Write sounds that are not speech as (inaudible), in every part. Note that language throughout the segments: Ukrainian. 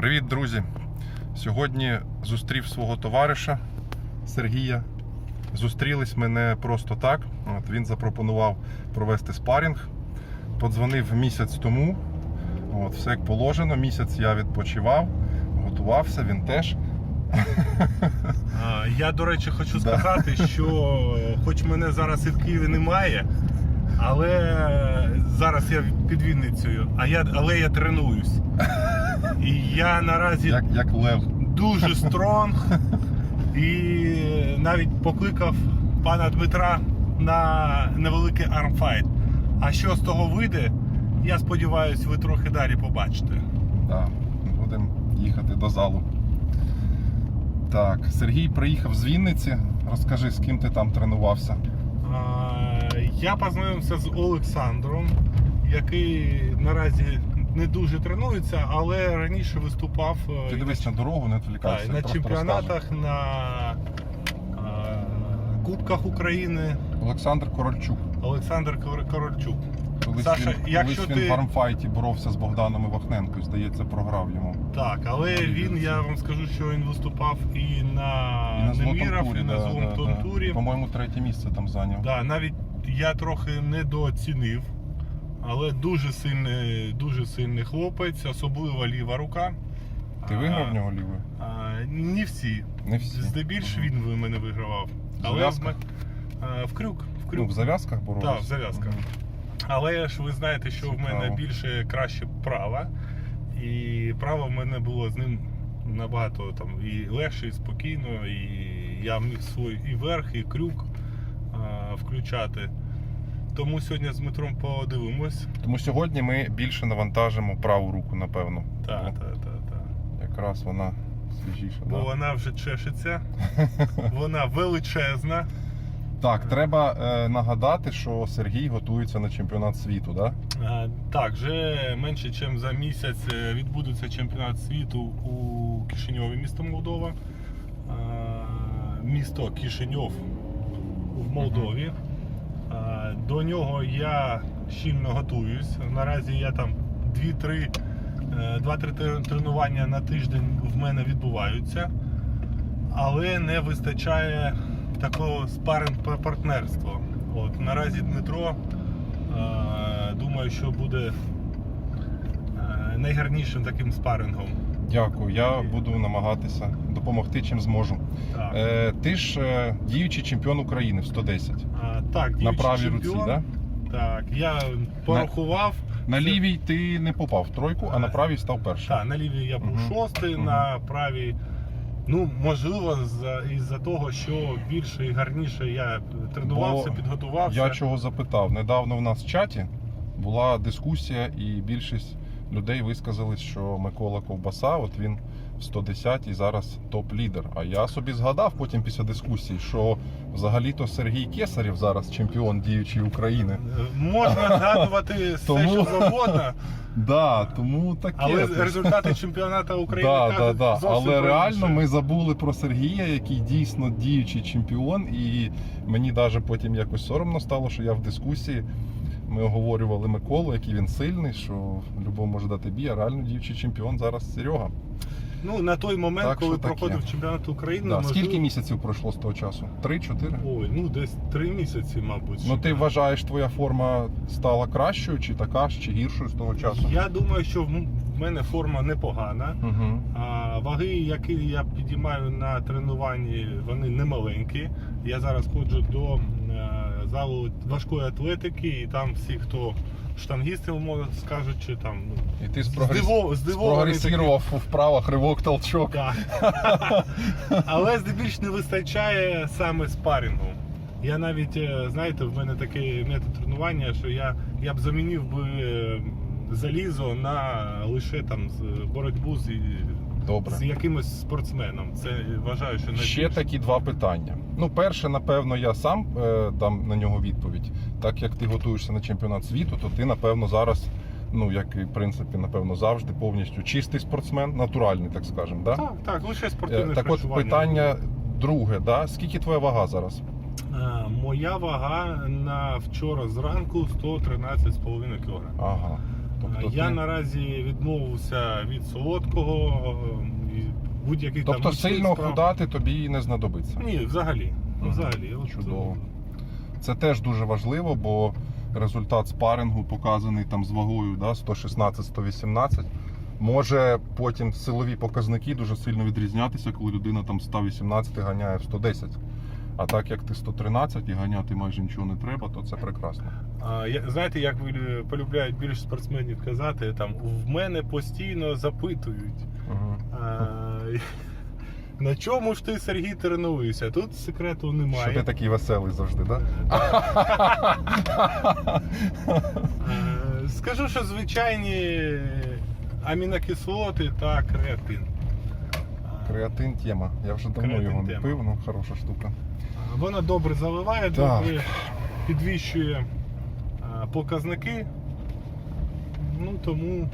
Привіт, друзі! Сьогодні зустрів свого товариша Сергія. Зустрілись ми не просто так. От він запропонував провести спарінг. Подзвонив місяць тому. От, все як положено. Місяць я відпочивав, готувався, він теж. Я, до речі, хочу сказати, що хоч мене зараз і в Києві немає, але зараз я під Вінницею, а я, але я тренуюсь. І я наразі Як, як лев. дуже стронг і навіть покликав пана Дмитра на невеликий армфайт. А що з того вийде, я сподіваюся, ви трохи далі побачите. Да, будемо їхати до залу. Так, Сергій приїхав з Вінниці. Розкажи, з ким ти там тренувався. Я познайомився з Олександром, який наразі не дуже тренується, але раніше виступав е, Ти дивись на дорогу, не відволікайся. так, на чемпіонатах, на а, Кубках України Олександр Корольчук. Олександр Корольчук. Колись Саша, він, якщо колись він ти- в армфайті боровся з Богданом Івахненко, здається, програв йому. Так, але він, я вам скажу, що він виступав і на, І на Неміров, злотом і на да, золотому да, да. турі. По-моєму, третє місце там зайняв. Да, навіть я трохи недооцінив, але дуже сильний, дуже сильний хлопець, особливо ліва рука. Ти виграв в нього лівою? А, не всі. Не всі. Здебільш він в мене вигравав. В Але зав'язках? в крюк. В Ну, в зав'язках боровся? Так, в зав'язках. Мгм. Але ж ви знаєте, що в мене Цікаво. більше краще права. І право в мене було з ним набагато там і легше, і спокійно, і я міг свій і верх, і крюк а, включати. Тому сьогодні з Дмитром подивимось. Тому сьогодні ми більше навантажимо праву руку, напевно. Так, так, так, так. Якраз вона свіжіша. Бо Да? вона вже чешеться, (laughs) вона величезна. Так, треба е, нагадати, що Сергій готується на чемпіонат світу, да? А, Так, вже менше ніж за місяць е, відбудеться чемпіонат світу у Кишиньові, місто Молдова. А, Місто Кишиньов в Молдові. До нього я щільно готуюсь. Наразі я там 2-3 е, 2-3 тренування на тиждень в мене відбуваються, але не вистачає такого спаринг партнерства. От наразі Дмитро е, думаю, що буде е, найгарнішим таким спарингом. Дякую. Я буду намагатися допомогти, чим зможу. Так, Е, ти ж е, діючий чемпіон України в 110. А, так На правій чемпіон. руці, да? Так, я порахував. На лівій ти не попав в тройку, а на правій став першим. Так, на лівій я був Мгм. шостий, на правій. Ну, можливо, за, із-за того, що більше і гарніше я тренувався, Бо підготувався. Я чого запитав? Недавно в нас в чаті була дискусія, і більшість людей висказались, що Микола Ковбаса, от він 110 і зараз топ-лідер. А я собі згадав потім після дискусії, що взагалі-то Сергій Кесарєв зараз чемпіон діючий України. Можна (laughs) згадувати все, Тому- що завгодно, (laughs) Да, тому таке. але результати чемпіонату України Да, кажуть да. Але реально ми забули про Сергія, який дійсно діючий чемпіон, і мені навіть потім якось соромно стало, що я в дискусії. Ми оговорювали Миколу, який він сильний, що любов може дати бій, а реально діючий чемпіон зараз Серега. Ну, на той момент, Так, коли що таке. проходив чемпіонат України, Да. можливо- Скільки місяців пройшло з того часу? Три-чотири? Ой, ну десь три місяці, мабуть. Ну ти вважаєш, твоя форма стала кращою, чи така ж, чи гіршою з того часу? Я думаю, що в м- в мене форма непогана. Угу. А ваги, які я підіймаю на тренуванні, вони не маленькі. Я зараз ходжу до е, залу важкої атлетики, і там всі, хто штангісти, може скажуть, чи там ну, І ти здивов- здивований спрогресував в вправах ривок толчок. Так. (laughs) Але здебільш не вистачає саме спарінгу. Я навіть, е, знаєте, в мене такий метод тренування, що я, я б замінив би е, залізо на лише там з- боротьбу з, Добре. з якимось спортсменом. Це вважаю, що найбільш... Ще такі два питання. Ну, перше, напевно, я сам е, дам на нього відповідь. Так як ти готуєшся на чемпіонат світу, то ти, напевно, зараз, ну як і в принципі, напевно, завжди повністю чистий спортсмен, натуральний, так скажемо. Да? Так, так, лише Е, так от харчування. питання друге, да? скільки твоя вага зараз? Е, Моя вага на вчора зранку 113,5 кг. Ага. Тобто, я ти- наразі відмовився від солодкого, і будь-який там тобто сильно справ. худати тобі не знадобиться. Ні, взагалі. Мгм. Взагалі. Чудово. Це теж дуже важливо, бо результат спарингу показаний там з вагою да, 116-118. Може потім силові показники дуже сильно відрізнятися, коли людина там 118 ганяє в 110. А так як ти 113 і ганяти майже нічого не треба, то це прекрасно. Знаєте, як е, полюбляють більше спортсменів казати, там в мене постійно запитують. Угу. А, (laughs) на чому ж ти, Сергій, тренуєшся? Тут секрету немає. Що ти такий веселий завжди, так? Скажу, що звичайні амінокислоти та креатин. Креатин тема. Я вже давно Креатин його не пив, ну хороша штука. Вона добре заливає, добре підвищує показники. Ну тому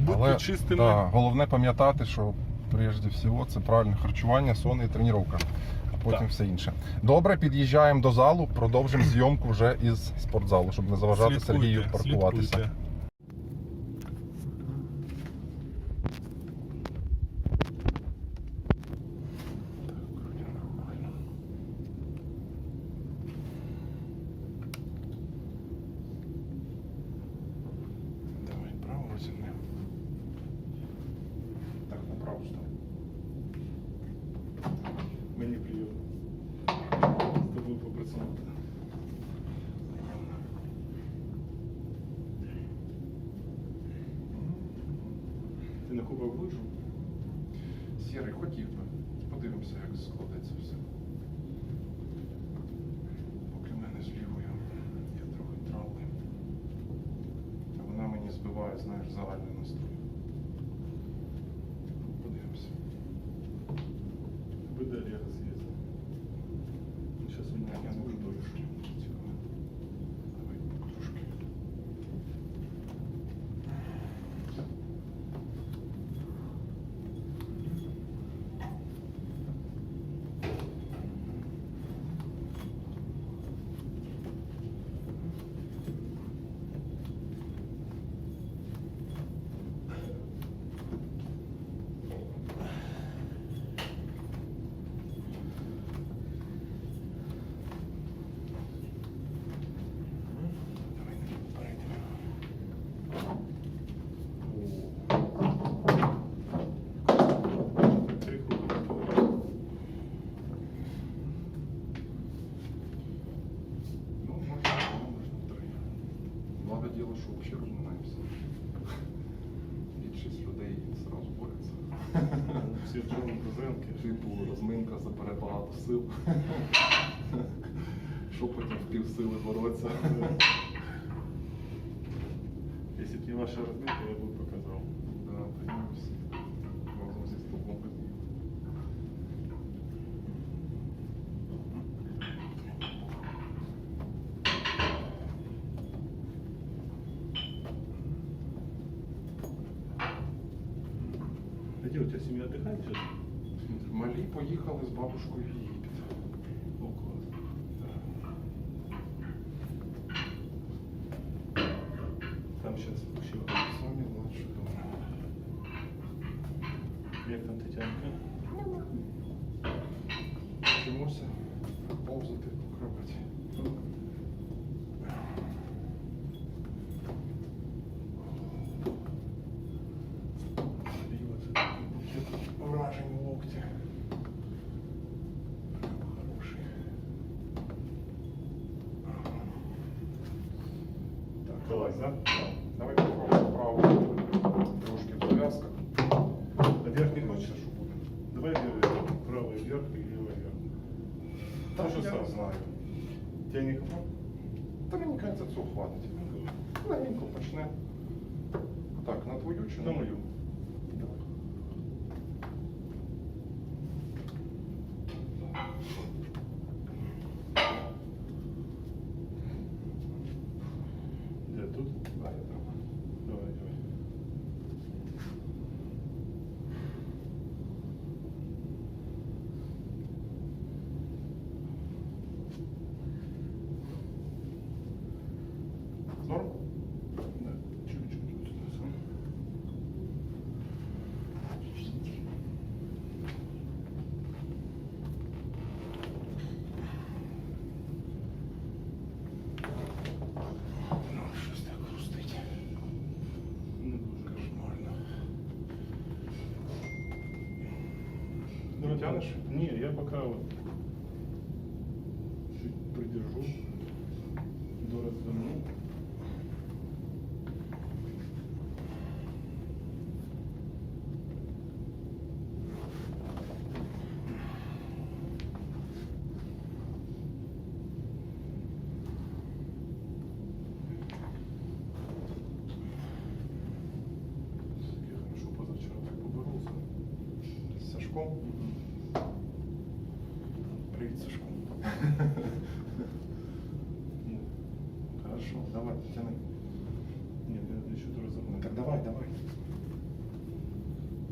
будьте Але чистими. да, головне пам'ятати, що прежде всього це правильне харчування, сон і тренування, а потім Так. все інше. Добре, під'їжджаємо до залу, продовжимо зйомку вже із спортзалу, щоб не заважати Слідкуйте, Сергію паркуватися. слідкуйте. Давай, право розімне. Так, направо став. Мені приємно. З тобою попрацювати. Ти на кубок буджу? Сірий, хотів би. Подивимося, як складеться все. Поки в мене з лівою є трохи травми. А вона мені збиває, знаєш, загальний настрой. Подивимося. БДР я з'їздив. Зараз у Я мене не дуже буду довго. трошки цікаво. Давай трошки. Давай перейдемо. Три кубки. Ну, можна, можна три. Благо діло, що взагалі розминаємося. Більшість людей зразу борються. Всі в чорному козенки. Типу розминка забере багато сил. Що в пів сили боротися. (laughs) Якщо б не ваша розминка, я б показав. Где у тебя семья отдыхает сейчас? Малі поїхали з бабушкою в Як там Тетянка? Вчимося повзати по Що я не знаю. Тебя не? Та мені кажеться, цього хватить. Легенько почне. Так, на твою чи На мою? мою. Давай. Где тут? Да, я так. Давай, давай. Норм? Да, чуть-чуть вот сюда. Давай, тянешь? Не, я пока вот чуть придержу. До разверну. Я хорошо позавчера так поборолся. З Сашком. Привіт, Сашко. Ну, Хорошо, давай, тяни. Нет, я еще раз Ну, так давай, давай.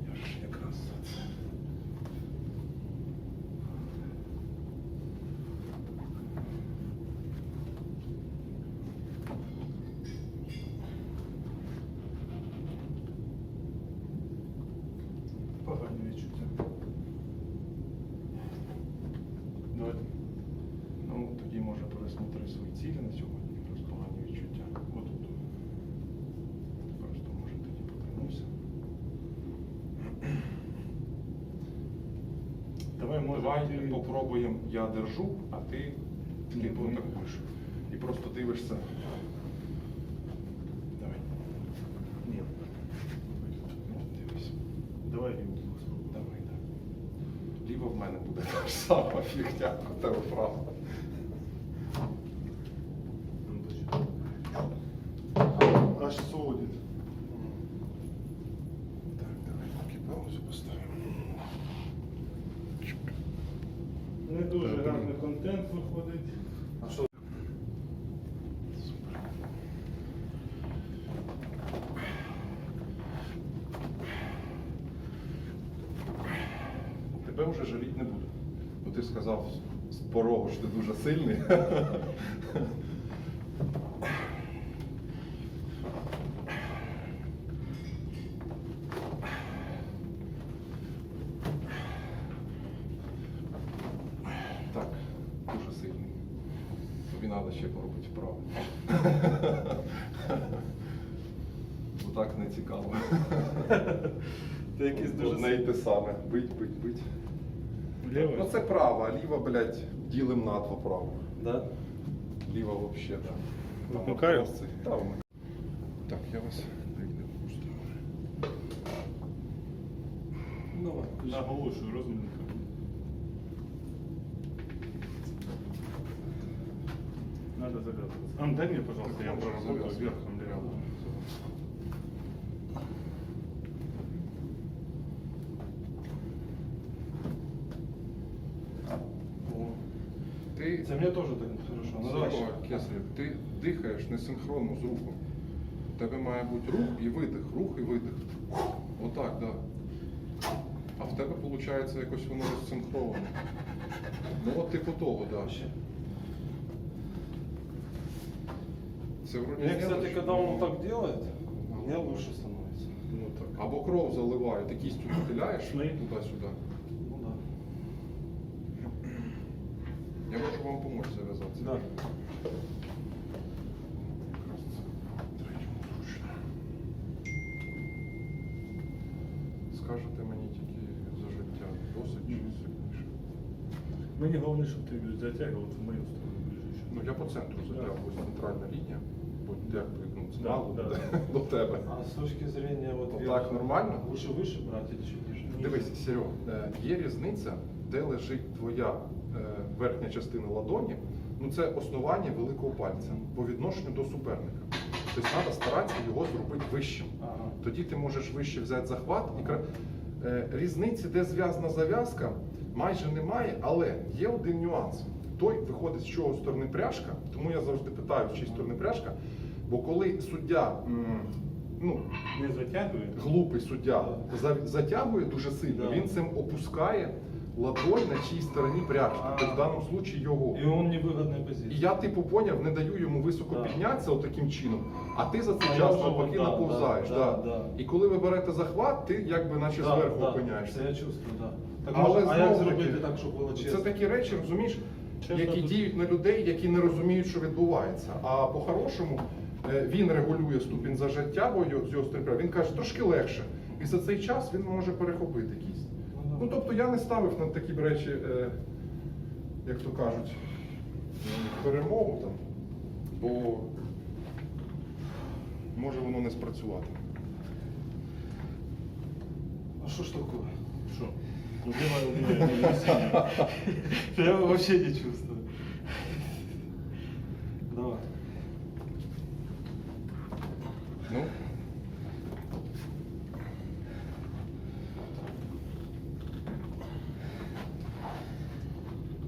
Я ж якраз. Погані відчуття. Давайте. Ну, тоді може пересмотри свої цілі на сьогодні, якраз погані відчуття. Отут. Просто може тоді повернувся. Давай, може, Давай ти- попробуємо, я держу, а ти типу ну, атакуєш. І просто дивишся. Давай. Ні. Ну, дивись. Давай рівно спробуй. Давай, так. Ліво в мене буде та ж сама фігня. Ну, почекай. Аж сводить. Так, давай таки паузу поставимо. Не дуже гарний контент виходить. А що? Супер. Тебе вже жаліть не буду. Бо ти сказав з порогу, що ти дуже сильний. Так, дуже сильний. Тобі треба ще поробити вправо. Бо так не цікаво. Ти якийсь дуже Одне й те саме. Бить, бить, бить. Лівий? Ну це право, а ліва, блядь, ділим на два право. Да? Ліва вообще, да. Там Вмикаю? якраз це- Та, вмикаю. Так, я вас прийду поставлю. Наголошую, розминка. Надо завязываться. А, дай мне, пожалуйста, Так, я можешь проработаю завязывать. верхом Прямо. левым. Мені теж так хорошо. Ну, давай Серега ще. Кесарєв, ти дихаєш несинхронно з рухом. У тебе має бути рух і видих, рух і видих. Отак, так. Да. А в тебе виходить якось воно розсинхроване. Ну от типу того, так. Да. Це вроді Мне, кстати, мелочь, когда он так делает, мне лучше становится. Ну так. Або кров заливає, ти кістю нахиляєш Шли. туди-сюди. Ну да. Я можу вам допомогти зав'язатися. Да. Скажете мені тільки за життя, досить чи сильніше? Мені головне, щоб ти затягував в мою сторону ближче. Ну я по центру затягую, центральна лінія, бо якби ну, це Да, да. (laughs) до тебе. А с точки зрения вот Вот так нормально? Лучше выше брать или чуть ниже? Дивись, Серег, е, є різниця, де лежить твоя е, верхня частина ладоні. Ну це основання великого пальця по відношенню до суперника. Тобто треба старатися його зробити вищим. Ага. Тоді ти можеш вище взяти захват і кра- е, різниці, де зв'язана зав'язка, майже немає, але є один нюанс. Той виходить з чого сторони пряжка, тому я завжди питаю, з чиї сторони пряжка. Бо коли суддя, ну, Не затягує? глупий суддя затягує дуже сильно, Да. він цим опускає ладонь на чиїй стороні пряжки, тобто в даному випадку його. И он в невыгодной позиции. І я типу поняв, не даю йому високо Да. піднятися отаким чином, а ти за цей А я час вже навпаки от, да, наповзаєш. да, Да, да. І коли ви берете захват, ти якби наче Да, зверху да, опиняєшся. Це я чувствую, да. Так, Але може, а як знову зробити таки, так, щоб було Це такі речі, розумієш, Чесно, які тут- діють на людей, які не розуміють, що відбувається. А по-хорошому е, він регулює ступінь зажаття, бо його- з його стрибка. Він каже, трошки легше. І за цей час він може перехопити кість. Ну. Тобто я не ставив на такі речі, е, як то кажуть, перемогу там, бо може воно не спрацювати. А що ж такое? Що? Ну давай убирай. Я взагалі не чувствую. Давай. Ну,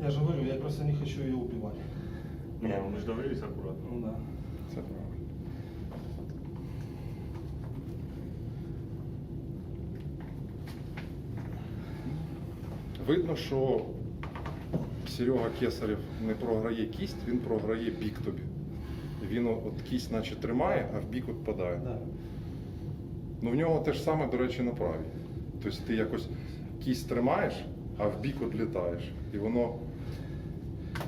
Я же говорю, я просто не хочу ее убивать. Ні, ж акуратно. Ну да. це правильно. Видно, що Серега Кесарєв не програє кість, він програє бік тобі. Він от кість наче тримає, а в бік відпадає. Да. Ну в нього те ж саме, до речі, на правій. Тобто ти якось кість тримаєш, а в бік відлітаєш. І воно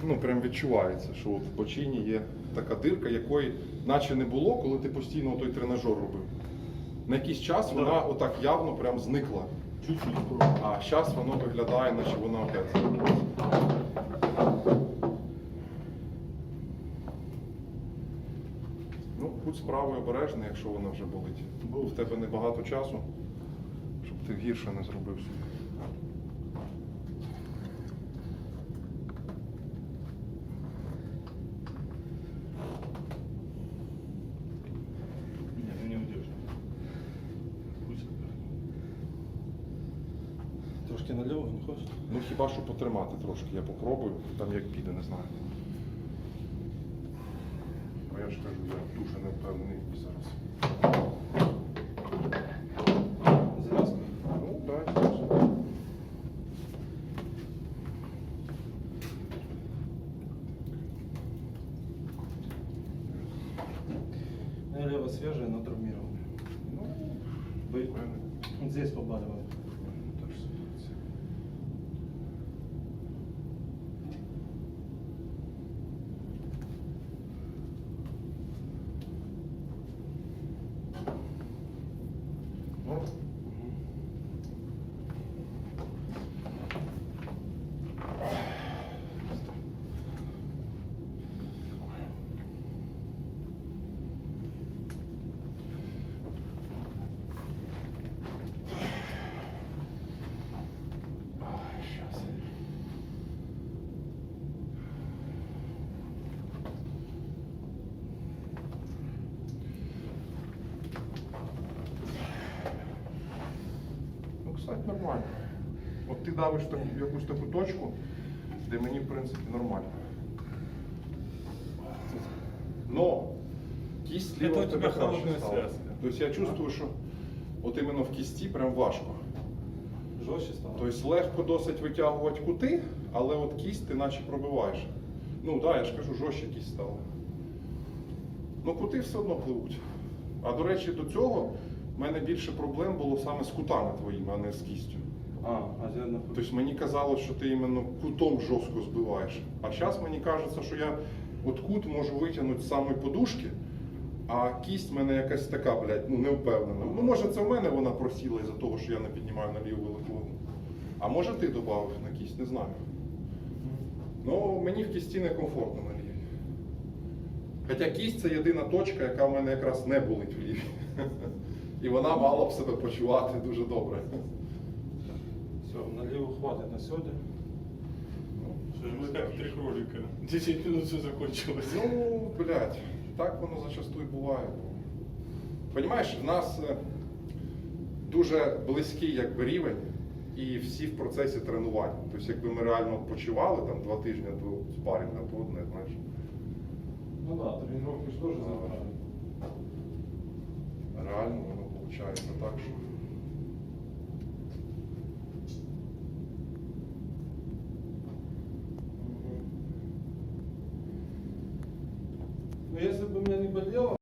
ну, прям відчувається, що от в бочині є така дирка, якої наче не було, коли ти постійно той тренажер робив. На якийсь час вона Да. отак явно прям зникла. Чуть-чуть. А зараз воно виглядає, наче вона опять. Ну, будь справою обережний, якщо вона вже болить. Бо в тебе небагато часу, щоб ти гірше не зробив собі. Ні, ну не удержно. Пусть так. Трошки налево не хочешь? Ну хіба що потримати трошки, я попробую, там як піде, не знаю. Бо я ж кажу, я дуже не впевнений зараз. Завязка. Ну, дай. У меня лево свежее, но травмированное. Ну, Вы- в здесь побаливает. теж ситуація. Ну, Ай, щас. Нормально. От ти давиш таку, якусь таку точку, де мені, в принципі, нормально. Но кість ліва у тебе краще стала. Тобто я чувствую, що от іменно в кісті прям важко. Жестче стало? Тобто легко досить витягувати кути, але от кість ти наче пробиваєш. Ну так, да, я ж кажу, жорстче кість стала. Ну, кути все одно пливуть. А до речі, до цього в мене більше проблем було саме з кутами твоїми, а не з кістю. А, а где находится? Тобто мені казалось, що ти іменно кутом жорстко збиваєш. А зараз мені кажеться, що я от кут можу витягнути з самої подушки, а кість в мене якась така, блядь, ну не впевнена. Ну, може, це в мене вона просіла із-за того, що я не піднімаю на ліву велику вагу. А може ти додав на кість, не знаю. Ну, мені в кісті некомфортно на лівій. Хоча кість це єдина точка, яка в мене якраз не болить в лівій. (laughs) І вона мала б себе почувати дуже добре. Все, налево хватит на сегодня. Що ж ми так три кролика. 10 минут все закончилось. Ну, блядь, так воно зачастую буває. Понімаєш, в нас е, дуже близький якби, рівень, і всі в процесі тренувань. Тобто, якби ми реально відпочивали там два тижні до спарінга, то одне, знаєш. Ну да, тренировки же тоже забрали. Реально виходить так, що. Но ну, если бы меня не болело,